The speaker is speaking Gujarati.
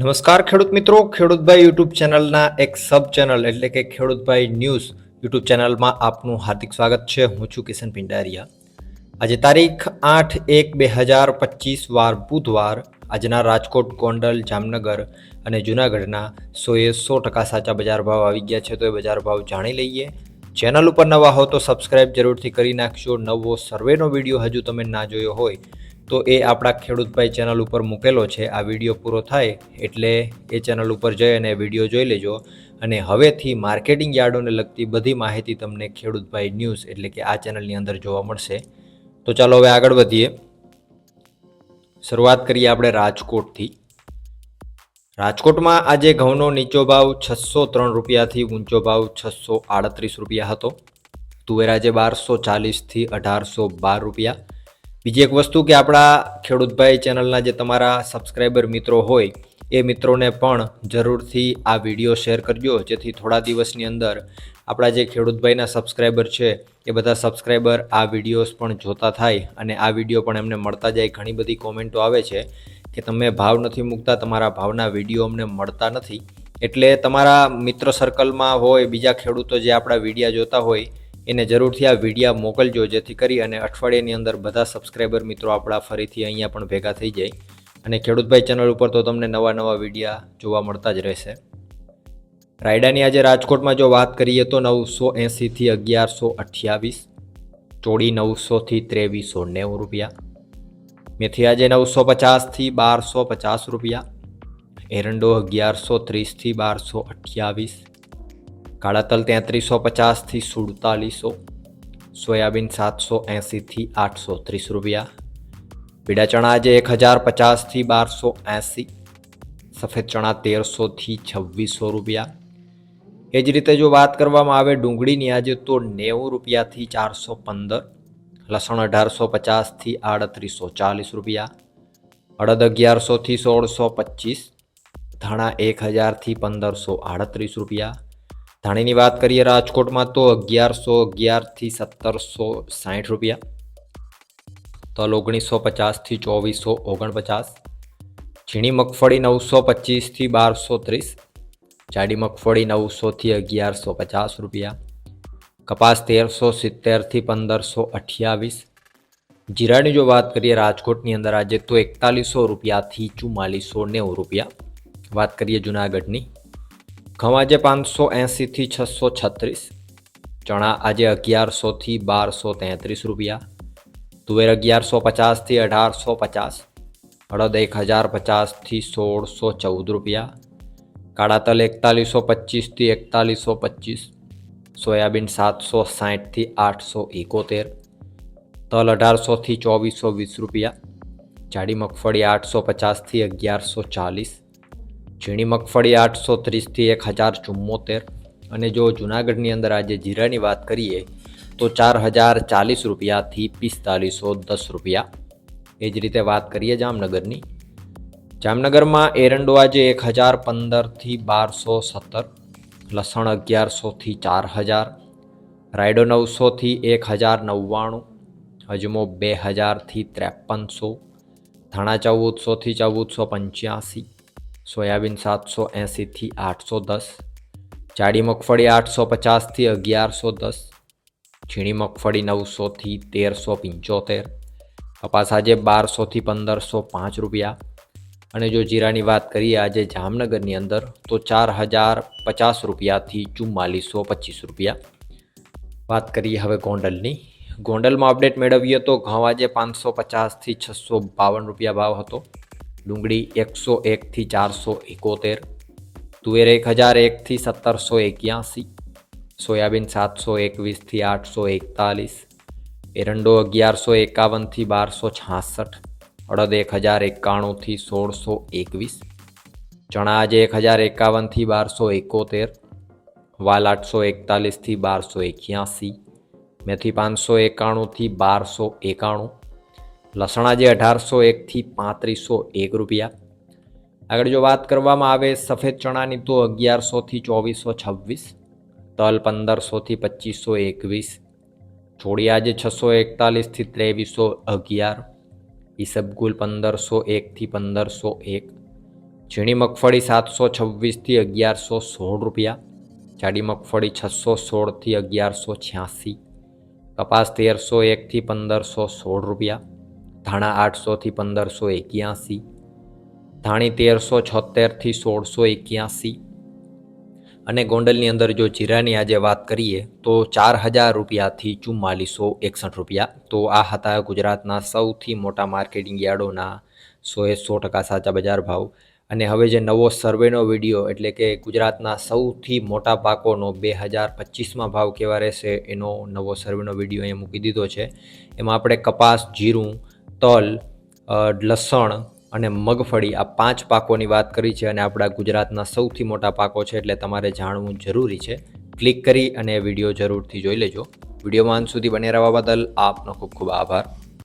નમસ્કાર ખેડૂત મિત્રો, ખેડૂતભાઈ યુટ્યુબ ચેનલના એક સબ ચેનલ એટલે કે ખેડૂતભાઈ ન્યૂઝ યુટ્યુબ ચેનલમાં આપનું હાર્દિક સ્વાગત છે. હું છું કિશન પિંડારિયા. આજે તારીખ આઠ એક બે હજાર પચીસ વાર બુધવાર આજના રાજકોટ, ગોંડલ, જામનગર અને જૂનાગઢના સોએ સો ટકા સાચા બજાર ભાવ આવી ગયા છે તો એ બજાર ભાવ જાણી લઈએ. ચેનલ ઉપર નવા હો તો સબસ્ક્રાઇબ જરૂરથી કરી નાખશો નવો સર્વેનો વીડિયો હજુ તમે ના જોયો હોય તો એ આપણા ખેડૂતભાઈ ચેનલ ઉપર મૂકેલો છે. આ વીડિયો પૂરો થાય એટલે એ ચેનલ ઉપર જઈ અને વીડિયો જોઈ લેજો. અને હવેથી માર્કેટિંગ યાર્ડોને લગતી બધી માહિતી તમને ખેડૂતભાઈ ન્યૂઝ એટલે કે આ ચેનલની અંદર જોવા મળશે. તો ચાલો હવે આગળ વધીએ. શરૂઆત કરીએ આપણે રાજકોટથી. રાજકોટમાં આજે ઘઉંનો નીચો ભાવ છસો ત્રણ રૂપિયાથી ઊંચો ભાવ છસો આડત્રીસ રૂપિયા હતો. તુવેર આજે બારસો ચાલીસથી અઢારસો બાર રૂપિયા. બીજી એક વસ્તુ કે આપણા ખેડૂતભાઈ ચેનલના જે તમારા સબસ્ક્રાઈબર મિત્રો હોય, એ મિત્રોને પણ જરૂરથી આ વીડિયો શેર કરજો, જેથી થોડા દિવસની અંદર આપણા જે ખેડૂતભાઈના સબસ્ક્રાઈબર છે, એ બધા સબસ્ક્રાઈબર આ વિડીયોઝ પણ જોતા થાય અને આ વીડિયો પણ એમને મળતા જાય. ઘણી બધી કોમેન્ટો આવે છે કે તમે ભાવ નથી મૂકતા, તમારા ભાવના વીડિયો અમને મળતા નથી. એટલે તમારા મિત્ર સર્કલમાં હોય, બીજા ખેડૂતો જે આપણા વિડીયા જોતા હોય એને જરૂરથી આ વિડીયા મોકલજો, જેથી કરી અને અઠવાડિયાની અંદર બધા સબસ્ક્રાઈબર મિત્રો આપણા ફરીથી અહીંયા પણ ભેગા થઈ જાય. અને ખેડૂતભાઈ ચેનલ ઉપર તો તમને નવા નવા વિડીયા જોવા મળતા જ રહેશે. રાયડાની આજે રાજકોટમાં જો વાત કરીએ તો નવસો એંસીથી અગિયારસો અઠ્યાવીસ ચોડી નવસોથી ત્રેવીસો નેવું રૂપિયા, મેથી આજે નવસો પચાસથી બારસો પચાસ રૂપિયા, એરંડો અગિયારસો ત્રીસથી બારસો અઠ્યાવીસ કાળા તલ તેત્રીસો પચાસથી સુડતાલીસો, સોયાબીન સાતસો એંસીથી આઠસો ત્રીસ રૂપિયા. પીળા ચણા આજે એક હજાર પચાસથી બારસો એંસી, સફેદ ચણા તેરસોથી છવ્વીસો રૂપિયા. એ જ રીતે જો વાત કરવામાં આવે ડુંગળીની, આજે તો નેવું રૂપિયાથી ચારસો પંદર, લસણ અઢારસો પચાસથી આડત્રીસો ચાલીસ રૂપિયા. અડદ અગિયારસોથી સોળસો પચીસ, ધાણા એક હજારથી પંદરસો આડત્રીસ રૂપિયા. ધાણીની વાત કરીએ રાજકોટમાં તો અગિયારસો અગિયારથી સત્તરસો સાઠ રૂપિયા. તલ ઓગણીસો પચાસથી ચોવીસો ઓગણપચાસ. ઝીણી મગફળી નવસો પચીસથી બારસો ત્રીસ. જાડી મગફળી નવસોથી અગિયારસો પચાસ રૂપિયા. કપાસ તેરસો સિત્તેરથી પંદરસો અઠ્યાવીસ. જીરાની જો વાત કરીએ રાજકોટની અંદર આજે તો એકતાલીસો રૂપિયાથી ચુમ્માલીસો નેવું રૂપિયા. વાત કરીએ જુનાગઢની. ઘઉં આજે પાંચસો એંસીથી છસો છત્રીસ. ચણા આજે અગિયારસોથી બારસો તેત્રીસ રૂપિયા. તુવેર અગિયારસો પચાસથી અઢારસો પચાસ. હળદ એક હજાર પચાસથી સોળસો ચૌદ રૂપિયા. કાળા તલ એકતાલીસો પચીસથી એકતાલીસો પચીસ. સોયાબીન સાતસો સાઠથી આઠસો એકોતેર. તલ અઢારસોથી ચોવીસો વીસ રૂપિયા. જાડી મગફળી આઠસો પચાસથી અગિયારસો ચાલીસ. ઝીણી મગફળી આઠસો ત્રીસથી એક હજાર ચુમ્મોતેર. અને જો જુનાગઢની અંદર આજે જીરાની વાત કરીએ, તો ચાર હજાર ચાલીસ રૂપિયાથી પિસ્તાલીસો દસ રૂપિયા. એ જ રીતે વાત કરીએ જામનગરની. જામનગરમાં એરંડો આજે એક હજાર પંદરથી બારસો સત્તર, લસણ અગિયારસોથી ચાર હજાર, રાયડો નવસોથી એક હજાર નવ્વાણું અજમો બે હજારથી ત્રેપનસો, ધાણા ચૌદસોથી ચૌદસો પંચ્યાસી સોયાબીન સાતસો એંસીથી આઠસો દસ, જાડી મગફળી આઠસો પચાસથી અગિયારસો દસ, ઝીણી મગફળી નવસોથી તેરસો પંચોતેર, કપાસ આજે બારસોથી પંદરસો પાંચ રૂપિયા. અને જો જીરાની વાત કરીએ આજે જામનગરની અંદર, તો ચાર હજાર પચાસ રૂપિયાથી ચુમ્માલીસો પચીસ રૂપિયા. વાત કરીએ હવે ગોંડલની. ગોંડલમાં અપડેટ મેળવીએ તો ઘઉં આજે પાંચસો પચાસથી છસો બાવન રૂપિયા ભાવ હતો. ડુંગળી એકસો એકથી ચારસો એકોતેર, તુવેર એક હજાર એકથી સત્તરસો એક્યાસી, સોયાબીન સાતસો એકવીસથી આઠસો એકતાલીસ, એરંડો અગિયારસો એકાવનથી બારસો છાસઠ, અડદ એક હજાર એકાણુંથી સોળસો એકવીસ, ચણા આજે એક હજાર એકાવનથી બારસો એકોતેર, વાલ આઠસો એકતાલીસથી બારસો એક્યાસી, મેથી પાંચસો એકાણુંથી બારસો એકાણું લસણ જે અઢારસો એકથી પાંત્રીસો એક રૂપિયા. આગળ જો વાત કરવામાં આવે, સફેદ ચણાની તો અગિયારસોથી ચોવીસો છવ્વીસ, તલ પંદરસોથી પચીસો એકવીસ છોડિયા જે છસો એકતાલીસથી ત્રેવીસો અગિયાર ઈસબગુલ પંદરસો એકથી પંદરસો એક, ઝીણી મગફળી સાતસો છવ્વીસથી અગિયારસો સોળ રૂપિયા, જાડી મગફળી છસો સોળથી અગિયારસો છ્યાસી, કપાસ તેરસો એકથી પંદરસો સોળ રૂપિયા ધાણા આઠસોથી પંદરસો એક્યાસી, ધાણી તેરસો છોતેરથી સોળસો એક્યાસી અને ગોંડલની અંદર જો જીરાની આજે વાત કરીએ તો ચાર હજાર રૂપિયાથી ચુમ્માલીસો એકસઠ રૂપિયા. તો આ હતા ગુજરાતના સૌથી મોટા માર્કેટિંગ યાર્ડોના સોએ સો ટકા સાચા બજાર ભાવ. અને હવે જે નવો સર્વેનો વીડિયો એટલે કે ગુજરાતના સૌથી મોટા પાકોનો બે હજાર પચીસમાં ભાવ કેવા રહેશે એનો નવો સર્વેનો વીડિયો અહીંયા મૂકી દીધો છે. એમાં આપણે કપાસ, જીરું તલ લસણ અને મગફળી આ પાંચ પાકોની વાત કરી છે અને આપણા ગુજરાતના સૌથી મોટા પાકો છે એટલે તમારે જાણવું જરૂરી છે. ક્લિક કરી અને વીડિયો જરૂરથી જોઈ લેજો. વિડીયોમાં અંત સુધી બને રહેવા બદલ આપનો ખૂબ ખૂબ આભાર.